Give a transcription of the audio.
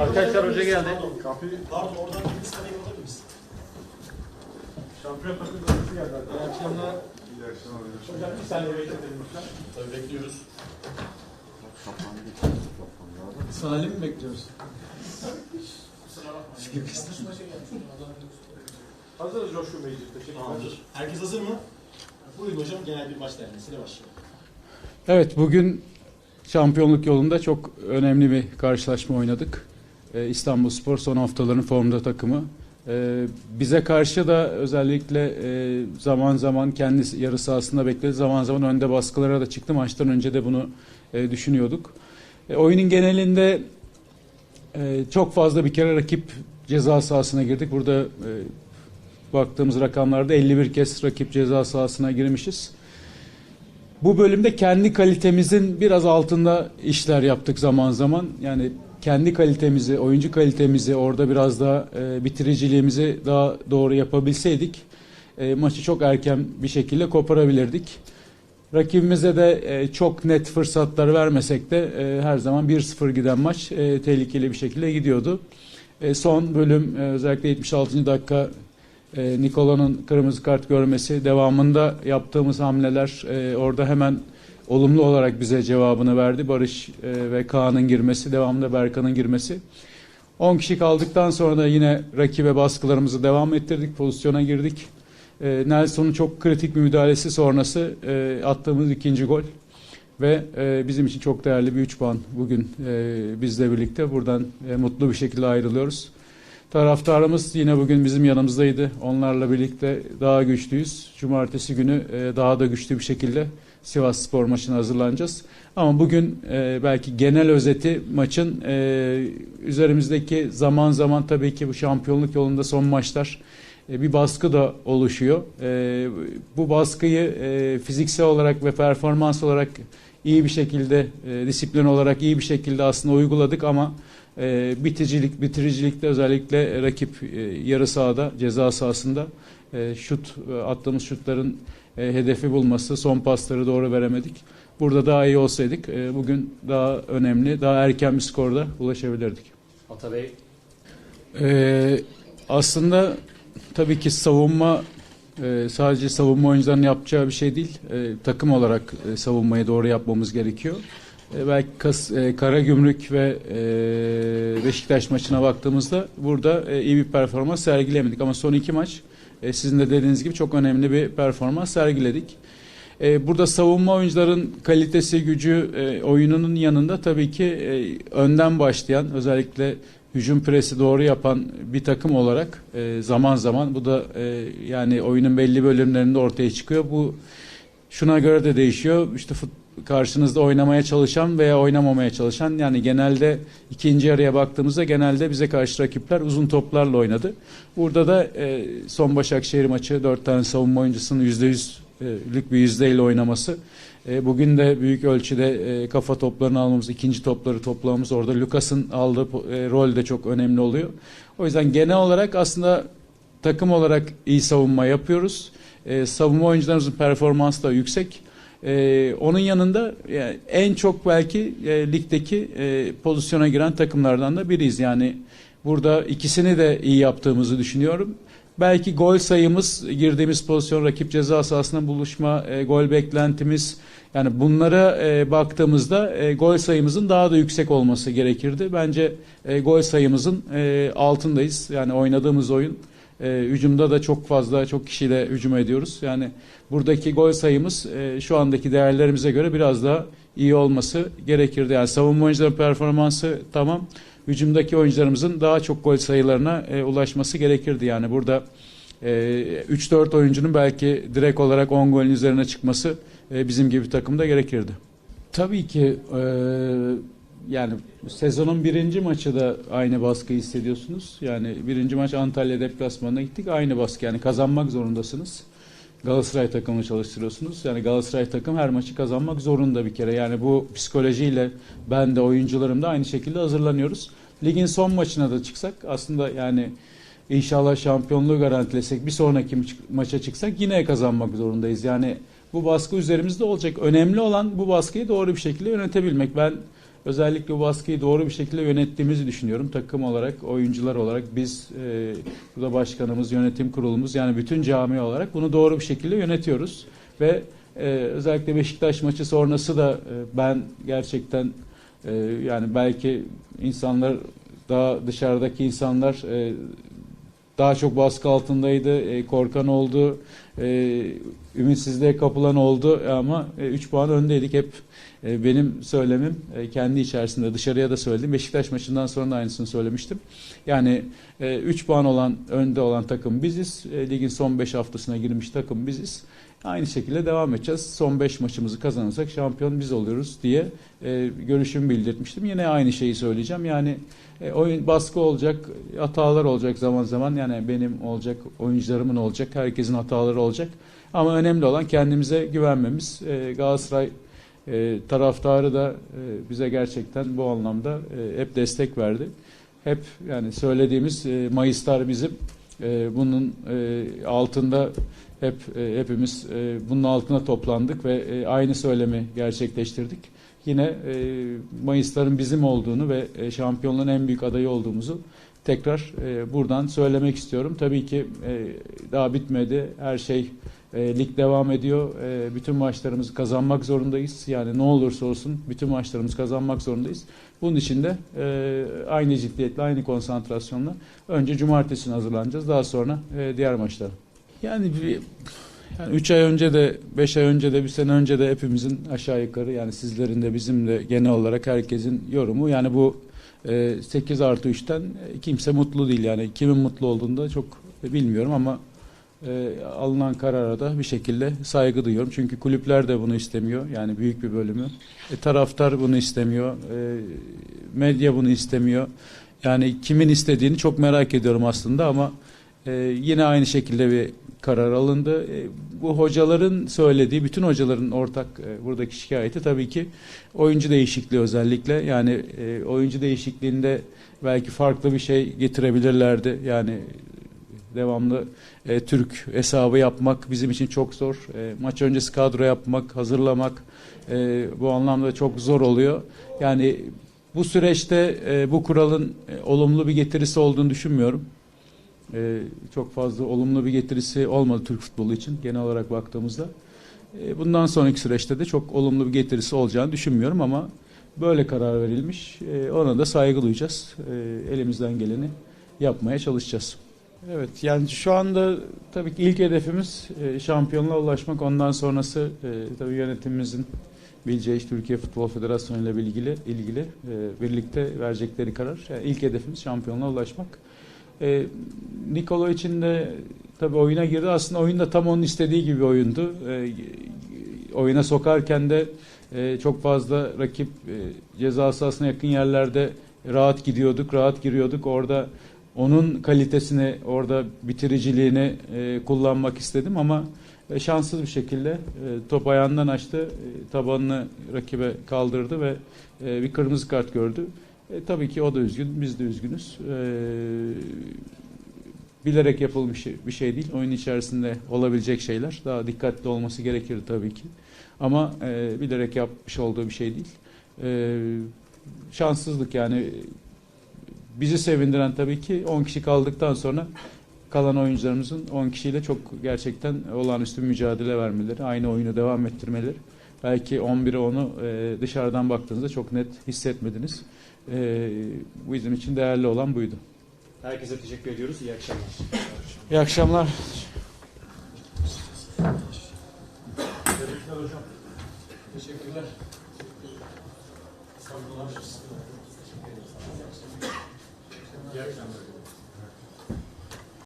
Arkadaşlar hoca geldi. Kapıyı Pardon oradan bir liste alabilir miyiz? şampiyon takım gazetesi geldi. İyi akşamlar. İyi akşamlar. Hocam bir saniye bekletelim lütfen. Tabii bekliyoruz. Salim mi bekliyoruz? Hazırız Coşkun Beyciğim. Teşekkürler. Tamamdır. Herkes hazır mı? Buyurun hocam genel bir maç değerlendirmesiyle başlayalım. Evet bugün şampiyonluk yolunda çok önemli bir karşılaşma oynadık. Ee, İstanbulspor son haftaların formda takımı. Ee, bize karşı da özellikle e, zaman zaman kendi yarı sahasında bekledi. Zaman zaman önde baskılara da çıktı. Maçtan önce de bunu e, düşünüyorduk. E, oyunun genelinde e, çok fazla bir kere rakip ceza sahasına girdik. Burada e, baktığımız rakamlarda 51 kez rakip ceza sahasına girmişiz. Bu bölümde kendi kalitemizin biraz altında işler yaptık zaman zaman. Yani kendi kalitemizi, oyuncu kalitemizi orada biraz daha e, bitiriciliğimizi daha doğru yapabilseydik e, maçı çok erken bir şekilde koparabilirdik. Rakibimize de e, çok net fırsatlar vermesek de e, her zaman 1-0 giden maç e, tehlikeli bir şekilde gidiyordu. E, son bölüm e, özellikle 76. dakika e, Nikola'nın kırmızı kart görmesi, devamında yaptığımız hamleler e, orada hemen olumlu olarak bize cevabını verdi. Barış e, ve Kaan'ın girmesi, devamında Berkan'ın girmesi. 10 kişi kaldıktan sonra da yine rakibe baskılarımızı devam ettirdik, pozisyona girdik. E, Nelson'un çok kritik bir müdahalesi sonrası e, attığımız ikinci gol ve e, bizim için çok değerli bir 3 puan bugün e, bizle birlikte buradan e, mutlu bir şekilde ayrılıyoruz. Taraftarımız yine bugün bizim yanımızdaydı. Onlarla birlikte daha güçlüyüz. Cumartesi günü e, daha da güçlü bir şekilde Sivas Spor maçına hazırlanacağız. Ama bugün e, belki genel özeti maçın e, üzerimizdeki zaman zaman tabii ki bu şampiyonluk yolunda son maçlar e, bir baskı da oluşuyor. E, bu baskıyı e, fiziksel olarak ve performans olarak iyi bir şekilde, e, disiplin olarak iyi bir şekilde aslında uyguladık ama e, bitiricilik, bitiricilikte özellikle rakip e, yarı sahada, ceza sahasında e, şut e, attığımız şutların e, hedefi bulması, son pasları doğru veremedik. Burada daha iyi olsaydık e, bugün daha önemli, daha erken bir skorda ulaşabilirdik. Atabey. Ee, aslında tabii ki savunma e, sadece savunma oyuncularının yapacağı bir şey değil. E, takım olarak e, savunmayı doğru yapmamız gerekiyor. E, belki Kas, e, Karagümrük ve e, Beşiktaş maçına baktığımızda burada e, iyi bir performans sergilemedik. Ama son iki maç e, sizin de dediğiniz gibi çok önemli bir performans sergiledik. E, burada savunma oyuncuların kalitesi, gücü, e, oyununun yanında tabii ki e, önden başlayan özellikle hücum presi doğru yapan bir takım olarak e, zaman zaman bu da e, yani oyunun belli bölümlerinde ortaya çıkıyor. Bu şuna göre de değişiyor. İşte fut, karşınızda oynamaya çalışan veya oynamamaya çalışan yani genelde ikinci yarıya baktığımızda genelde bize karşı rakipler uzun toplarla oynadı. Burada da e, son Başakşehir maçı dört tane savunma oyuncusunun yüzde yüzlük bir yüzdeyle oynaması. E, bugün de büyük ölçüde e, kafa toplarını almamız, ikinci topları toplamamız orada Lucas'ın aldığı e, rol de çok önemli oluyor. O yüzden genel olarak aslında takım olarak iyi savunma yapıyoruz. Savunma oyuncularımızın performansı da yüksek. Onun yanında en çok belki e, ligdeki pozisyona giren takımlardan da biriyiz. Yani burada ikisini de iyi yaptığımızı düşünüyorum. Belki gol sayımız, girdiğimiz pozisyon, rakip ceza sahasına buluşma, e, gol beklentimiz, yani bunlara e, baktığımızda e, gol sayımızın daha da yüksek olması gerekirdi. Bence e, gol sayımızın e, altındayız. Yani oynadığımız oyun e, hücumda da çok fazla, çok kişiyle hücum ediyoruz. Yani buradaki gol sayımız e, şu andaki değerlerimize göre biraz daha iyi olması gerekirdi. Yani savunma oyuncuların performansı tamam. Hücumdaki oyuncularımızın daha çok gol sayılarına e, ulaşması gerekirdi. Yani burada e, 3-4 oyuncunun belki direkt olarak 10 golün üzerine çıkması e, bizim gibi takımda gerekirdi. Tabii ki e, yani sezonun birinci maçı da aynı baskı hissediyorsunuz. Yani birinci maç Antalya deplasmanına gittik. Aynı baskı yani kazanmak zorundasınız. Galatasaray takımını çalıştırıyorsunuz. Yani Galatasaray takım her maçı kazanmak zorunda bir kere. Yani bu psikolojiyle ben de oyuncularım da aynı şekilde hazırlanıyoruz. Ligin son maçına da çıksak aslında yani inşallah şampiyonluğu garantilesek bir sonraki maça çıksak yine kazanmak zorundayız. Yani bu baskı üzerimizde olacak. Önemli olan bu baskıyı doğru bir şekilde yönetebilmek. Ben özellikle bu baskıyı doğru bir şekilde yönettiğimizi düşünüyorum. Takım olarak, oyuncular olarak biz, e, burada başkanımız, yönetim kurulumuz yani bütün cami olarak bunu doğru bir şekilde yönetiyoruz. Ve e, özellikle Beşiktaş maçı sonrası da e, ben gerçekten e, yani belki insanlar daha dışarıdaki insanlar e, daha çok baskı altındaydı, e, korkan oldu, e, ümitsizliğe kapılan oldu ama 3 puan öndeydik. Hep e, benim söylemim e, kendi içerisinde dışarıya da söyledim. Beşiktaş maçından sonra da aynısını söylemiştim. Yani 3 puan olan önde olan takım biziz. E, ligin son 5 haftasına girmiş takım biziz. Aynı şekilde devam edeceğiz. Son 5 maçımızı kazanırsak şampiyon biz oluyoruz diye e, görüşümü bildirmiştim. Yine aynı şeyi söyleyeceğim. Yani e, oyun baskı olacak, hatalar olacak zaman zaman. Yani benim olacak, oyuncularımın olacak, herkesin hataları olacak. Ama önemli olan kendimize güvenmemiz. E, Galatasaray e, taraftarı da e, bize gerçekten bu anlamda e, hep destek verdi. Hep yani söylediğimiz e, Mayıslar bizim. E, bunun e, altında hep e, hepimiz e, bunun altına toplandık ve e, aynı söylemi gerçekleştirdik. Yine e, Mayısların bizim olduğunu ve e, şampiyonluğun en büyük adayı olduğumuzu tekrar e, buradan söylemek istiyorum. Tabii ki e, daha bitmedi. Her şey e, lig devam ediyor. E, bütün maçlarımızı kazanmak zorundayız. Yani ne olursa olsun bütün maçlarımızı kazanmak zorundayız. Bunun için de e, aynı ciddiyetle, aynı konsantrasyonla önce cumartesine hazırlanacağız. Daha sonra e, diğer maçlara. Yani bir yani 3 ay önce de 5 ay önce de bir sene önce de hepimizin aşağı yukarı yani sizlerin de bizim de genel olarak herkesin yorumu yani bu e, 8 artı 3'ten kimse mutlu değil yani kimin mutlu olduğunu da çok bilmiyorum ama e, alınan karara da bir şekilde saygı duyuyorum. Çünkü kulüpler de bunu istemiyor yani büyük bir bölümü. E, taraftar bunu istemiyor. E, medya bunu istemiyor. Yani kimin istediğini çok merak ediyorum aslında ama e, yine aynı şekilde bir karar alındı. E, bu hocaların söylediği, bütün hocaların ortak e, buradaki şikayeti tabii ki oyuncu değişikliği özellikle. Yani e, oyuncu değişikliğinde belki farklı bir şey getirebilirlerdi. Yani devamlı e, Türk hesabı yapmak bizim için çok zor. E, maç öncesi kadro yapmak, hazırlamak e, bu anlamda çok zor oluyor. Yani bu süreçte e, bu kuralın e, olumlu bir getirisi olduğunu düşünmüyorum. E, çok fazla olumlu bir getirisi olmadı Türk futbolu için genel olarak baktığımızda. E, bundan sonraki süreçte de çok olumlu bir getirisi olacağını düşünmüyorum ama böyle karar verilmiş. E, ona da saygı duyacağız. E, elimizden geleni yapmaya çalışacağız. Evet yani şu anda tabii ki ilk hedefimiz e, şampiyonluğa ulaşmak. Ondan sonrası e, tabii yönetimimizin bileceği Türkiye Futbol Federasyonu ile ilgili ilgili e, birlikte verecekleri karar. Yani ilk hedefimiz şampiyonluğa ulaşmak. E, Nikolo için de tabii oyuna girdi. Aslında oyun da tam onun istediği gibi oyundu. E, oyuna sokarken de çok fazla rakip e, ceza sahasına yakın yerlerde rahat gidiyorduk, rahat giriyorduk. Orada onun kalitesini, orada bitiriciliğini e, kullanmak istedim ama e, şanssız bir şekilde e, top ayağından açtı, e, tabanını rakibe kaldırdı ve e, bir kırmızı kart gördü. E, tabii ki o da üzgün, biz de üzgünüz. E, bilerek yapılmış bir şey değil. Oyun içerisinde olabilecek şeyler. Daha dikkatli olması gerekir tabii ki. Ama e, bilerek yapmış olduğu bir şey değil. E, şanssızlık yani bizi sevindiren tabii ki 10 kişi kaldıktan sonra kalan oyuncularımızın 10 kişiyle çok gerçekten olağanüstü mücadele vermeleri, aynı oyunu devam ettirmeleri. Belki 11'e onu e, dışarıdan baktığınızda çok net hissetmediniz. E, bu bizim için değerli olan buydu. Herkese teşekkür ediyoruz. İyi akşamlar. İyi akşamlar. Tebrikler hocam. Teşekkürler. İyi akşamlar.